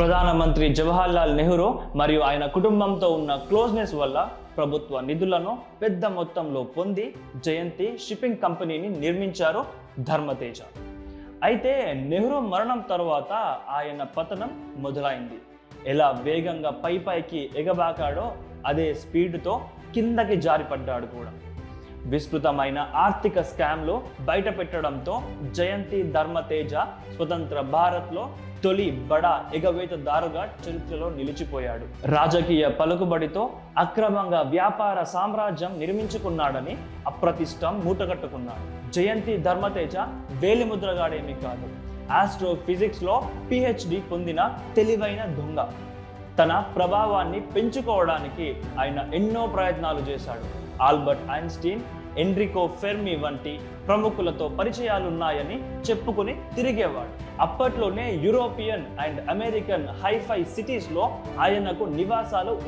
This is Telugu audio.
ప్రధానమంత్రి జవహర్లాల్ నెహ్రూ మరియు ఆయన కుటుంబంతో ఉన్న క్లోజ్నెస్ వల్ల ప్రభుత్వ నిధులను పెద్ద మొత్తంలో పొంది జయంతి షిప్పింగ్ కంపెనీని నిర్మించారు ధర్మతేజ. అయితే నెహ్రూ మరణం తర్వాత ఆయన పతనం మొదలైంది. ఎలా వేగంగా పై పైకి ఎగబాకాడో అదే స్పీడ్తో కిందకి జారిపడ్డాడు కూడా. విస్తృతమైన ఆర్థిక స్కామ్లు బయట పెట్టడంతో జయంతి ధర్మతేజ స్వతంత్ర భారత్లో తొలి బడా ఎగవేతదారుగా చరిత్రలో నిలిచిపోయాడు. రాజకీయ పలుకుబడితో అక్రమంగా వ్యాపార సామ్రాజ్యం నిర్మించుకున్నాడని అప్రతిష్టం మూటగట్టుకున్నాడు. జయంతి ధర్మతేజ వేలిముద్రగాడేమి కాదు. ఆస్ట్రో ఫిజిక్స్లో పిహెచ్డి పొందిన తెలివైన దొంగ. తన ప్రభావాన్ని పెంచుకోవడానికి ఆయన ఎన్నో ప్రయత్నాలు చేశాడు. ఆల్బర్ట్ ఐన్స్టీన్ ఎన్రికో ఫెర్మి వంటి ప్రముఖులతో పరిచయాలున్నాయని చెప్పుకుని తిరిగేవాడు. అప్పట్లోనే యూరోపియన్ అండ్ అమెరికన్ హైఫై సిటీస్లో ఆయనకు నివాసాలు